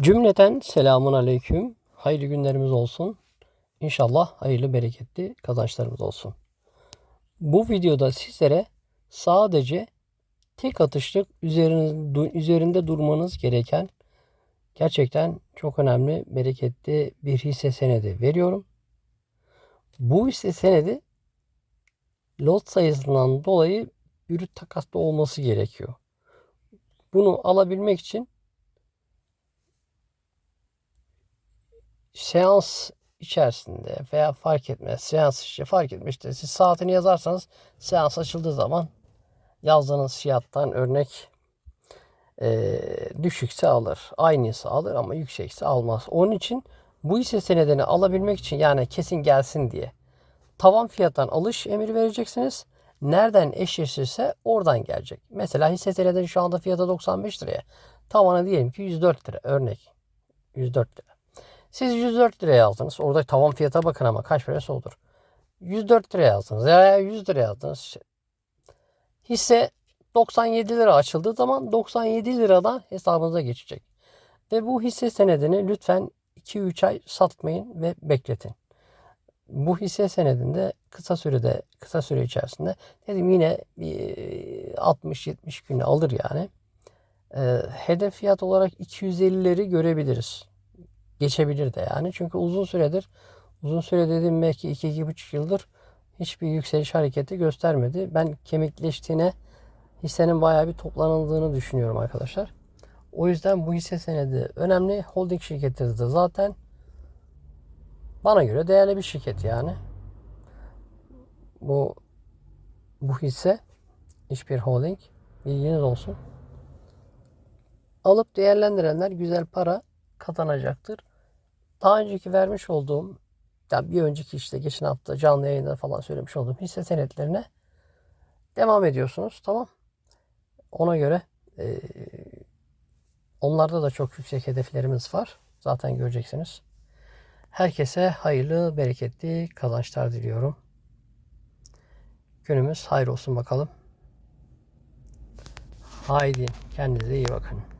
Cümleten selamun aleyküm. Hayırlı günlerimiz olsun. İnşallah hayırlı bereketli kazançlarımız olsun. Bu videoda sizlere sadece tek atışlık üzerinde, durmanız gereken gerçekten çok önemli bereketli bir hisse senedi veriyorum. Bu hisse senedi lot sayısından dolayı bürüt takaslı olması gerekiyor. Bunu alabilmek için seans içerisinde veya fark etmez seans işte fark etmiştir. Siz saatini yazarsanız seans açıldığı zaman yazdığınız fiyattan örnek e, düşükse alır. Aynıysa alır ama yüksekse almaz. Onun için bu hisse senedini alabilmek için yani kesin gelsin diye tavan fiyattan alış emri vereceksiniz. Nereden eşleşirse oradan gelecek. Mesela hisse senedinin şu anda fiyatı 95 liraya. Tavanı diyelim ki 104 lira örnek. 104 lira. Siz 104 liraya yazdınız. Orada tavan fiyata bakın ama kaç parası olur. 104 liraya yazdınız veya 100 liraya yazdınız. Hisse 97 lira açıldığı zaman 97 liradan hesabınıza geçecek. Ve bu hisse senedini lütfen 2-3 ay satmayın ve bekletin. Bu hisse senedinde kısa sürede kısa süre içerisinde dedim yine 60-70 güne alır yani. hedef fiyat olarak 250'leri görebiliriz geçebilir de yani. Çünkü uzun süredir uzun süre dediğim belki 2-2,5 yıldır hiçbir yükseliş hareketi göstermedi. Ben kemikleştiğine hissenin bayağı bir toplanıldığını düşünüyorum arkadaşlar. O yüzden bu hisse senedi önemli. Holding şirketi de zaten bana göre değerli bir şirket yani. Bu bu hisse hiçbir holding bilginiz olsun. Alıp değerlendirenler güzel para kazanacaktır. Daha önceki vermiş olduğum ya bir önceki işte geçen hafta canlı yayında falan söylemiş olduğum hisse senetlerine devam ediyorsunuz. Tamam. Ona göre e, onlarda da çok yüksek hedeflerimiz var. Zaten göreceksiniz. Herkese hayırlı, bereketli kazançlar diliyorum. Günümüz hayır olsun bakalım. Haydi kendinize iyi bakın.